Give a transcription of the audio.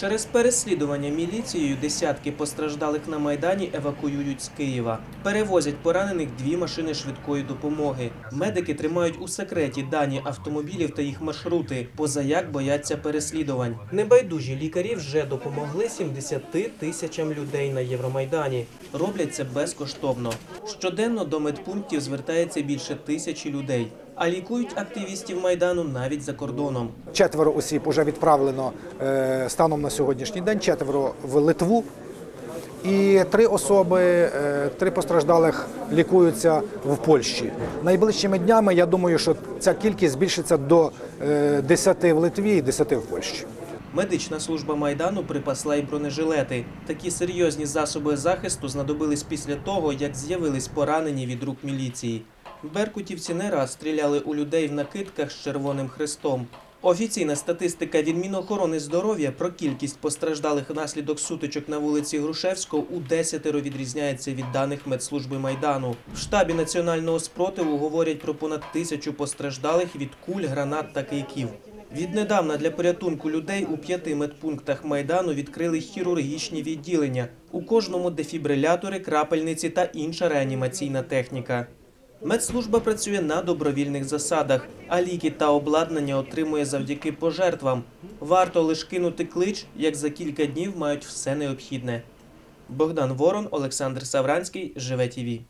Через переслідування міліцією десятки постраждалих на майдані евакуюють з Києва. Перевозять поранених дві машини швидкої допомоги. Медики тримають у секреті дані автомобілів та їх маршрути, позаяк бояться переслідувань. Небайдужі лікарі вже допомогли 70 тисячам людей на Євромайдані. Роблять це безкоштовно. Щоденно до медпунктів звертається більше тисячі людей. А лікують активістів майдану навіть за кордоном. Четверо осіб вже відправлено е, станом на сьогоднішній день, четверо в Литву. І три особи, е, три постраждалих лікуються в Польщі. Найближчими днями я думаю, що ця кількість збільшиться до е, 10 в Литві і 10 в Польщі. Медична служба майдану припасла й бронежилети. Такі серйозні засоби захисту знадобились після того, як з'явились поранені від рук міліції. Беркутівці не раз стріляли у людей в накидках з червоним хрестом. Офіційна статистика від Мінохорони здоров'я про кількість постраждалих внаслідок сутичок на вулиці Грушевського у десятеро відрізняється від даних медслужби майдану. В штабі національного спротиву говорять про понад тисячу постраждалих від куль, гранат та кийків. Віднедавна для порятунку людей у п'яти медпунктах майдану відкрили хірургічні відділення. У кожному дефібрилятори, крапельниці та інша реанімаційна техніка. Медслужба працює на добровільних засадах, а ліки та обладнання отримує завдяки пожертвам. Варто лише кинути клич, як за кілька днів мають все необхідне. Богдан Ворон, Олександр Савранський, Живе ТІВІ.